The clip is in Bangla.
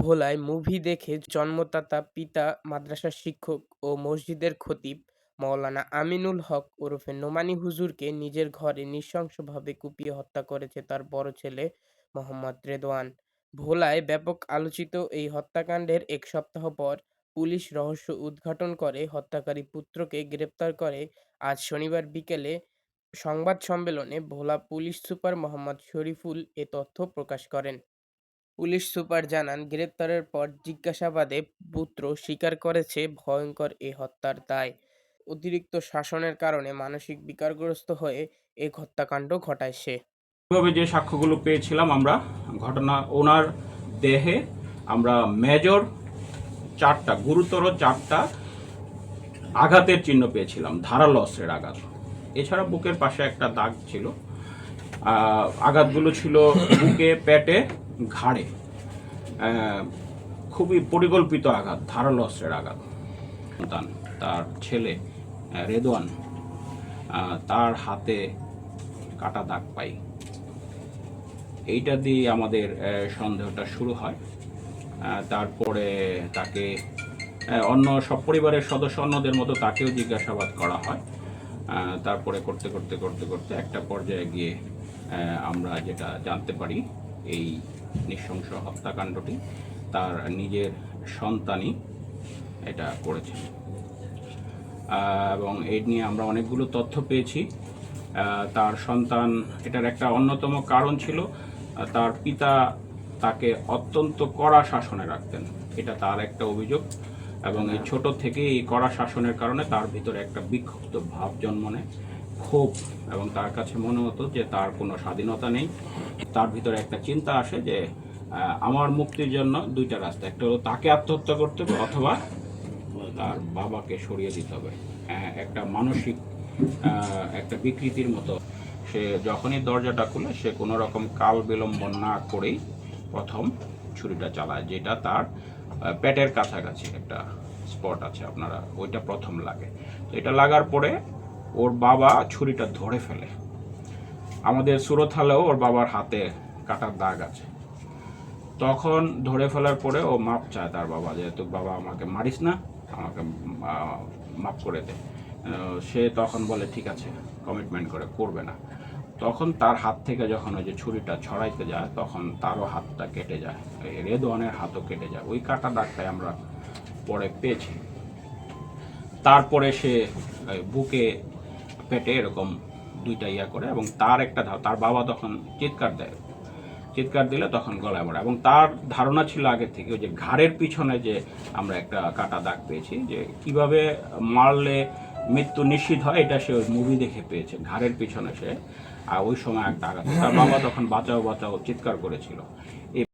ভোলায় মুভি দেখে জন্মদাতা, পিতা, মাদ্রাসার শিক্ষক ও মসজিদের খতিব মাওলানা আমিনুল হক ওরফে নোমানি হুজুরকে নিজের ঘরে নৃশংসভাবে কুপিয়ে হত্যা করেছে তার বড় ছেলে মোহাম্মদ রেদওয়ান। ভোলায় ব্যাপক আলোচিত এই হত্যাকাণ্ডের এক সপ্তাহ পর পুলিশ রহস্য উদ্ঘাটন করে, হত্যাকারী পুত্রকে গ্রেপ্তার করে। আজ শনিবার বিকেলে সংবাদ সম্মেলনে ভোলা পুলিশ সুপার মোহাম্মদ শরীফুল এ তথ্য প্রকাশ করেন। পুলিশ সুপার জানান, গ্রেপ্তারের পর জিজ্ঞাসাবাদে পুত্র স্বীকার করেছে ভয়ঙ্কর এ হত্যার দায়। অতিরিক্ত শাসনের কারণে মানসিক বিকারগ্রস্ত হয়ে এ হত্যাকাণ্ড ঘটায় সে। এভাবে যে সাক্ষ্যগুলো পেয়েছিলাম আমরা, ঘটনা ওনার দেহে আমরা মেজর চারটা, গুরুতর চারটা আঘাতের চিহ্ন পেয়েছিলাম ধারালো অস্ত্রের আঘাত। এছাড়া বুকের পাশে একটা দাগ ছিল। আঘাতগুলো ছিল বুকে, পেটে ঘাড়ে খুবই পরিকল্পিত আঘাত, ধারালো অস্ত্রের আঘাত। সন্তান, তার ছেলে রেদওয়ান তার হাতে কাটা দাগ পাই। এইটা দিয়ে আমাদের সন্দেহটা শুরু হয়। তারপরে তাকে অন্য সব পরিবারের সদস্য অন্যদের মতো তাকেও জিজ্ঞাসাবাদ করা হয়। তারপরে করতে করতে করতে করতে একটা পর্যায়ে গিয়ে আমরা যেটা জানতে পারি, এই নৃশংস হত্যাকাণ্ডটি তার নিজের সন্তানই এটা করেছে এবং এই নিয়ে আমরা অনেকগুলো তথ্য পেয়েছি। তার সন্তান এটার একটা অন্যতম কারণ ছিল তার পিতা তাকে অত্যন্ত কড়া শাসনে রাখতেন। এটা তার একটা অভিযোগ। এবং এই ছোট থেকে এই কড়া শাসনের কারণে তার ভিতরে একটা বিক্ষুব্ধ ভাব জন্ম নেয়। ক্ষোভ এবং তার কাছে মনে হতো যে তার কোনো স্বাধীনতা নেই। তার ভিতরে একটা চিন্তা আসে যে আমার মুক্তির জন্য দুইটা রাস্তা একটা হলো তাকে আত্মহত্যা করতে হবে অথবা তার বাবাকে সরিয়ে দিতে হবে। হ্যাঁ, একটা মানসিক একটা বিকৃতির মতো। সে যখনই দরজাটা খুলে সে কোনো রকম কাল বিলম্বন না করেই প্রথম ছুরিটা চালায় যেটা তার পেটের কাছাকাছি একটা স্পট আছে আপনারা ওইটা প্রথম লাগে। তো এটা লাগার পরে ওর বাবা ছুরিটা ধরে ফেলে। আমাদের সুরথালেও ওর বাবার হাতে কাটার দাগ আছে। তখন ধরে ফেলার পরে ও মাপ চায় তার বাবা যেহেতু বাবা আমাকে মারিস না, আমাকে মাফ করে দে। সে তখন বলে, ঠিক আছে কমিটমেন্ট করে, করবে না। তখন তার হাত থেকে যখন ওই যে ছুরিটা ছড়াইতে যায়, তখন তারও হাতটা কেটে যায়। রেদওয়ানের হাতও কেটে যায়। ওই কাটা দাগটাই আমরা পরে পেয়েছি। তারপরে সে বুকে পেটে এরকম দুইটা ইয়া করে এবং তার একটা তার বাবা তখন চিৎকার দেয়। চিৎকার দিলে তখন গলায় মরে এবং তার ধারণা ছিল আগে থেকে ওই যে ঘাড়ের পিছনে যে আমরা একটা কাটা দাগ পেয়েছি, যে কীভাবে মারলে মৃত্যু নিশ্চিত হয়, এটা সে ওই মুভি দেখে পেয়েছে, ঘাড়ের পিছনে সে। আর ওই সময় একটা আঘাত তার বাবা তখন বাঁচাও বাঁচাও, চিৎকার করেছিল।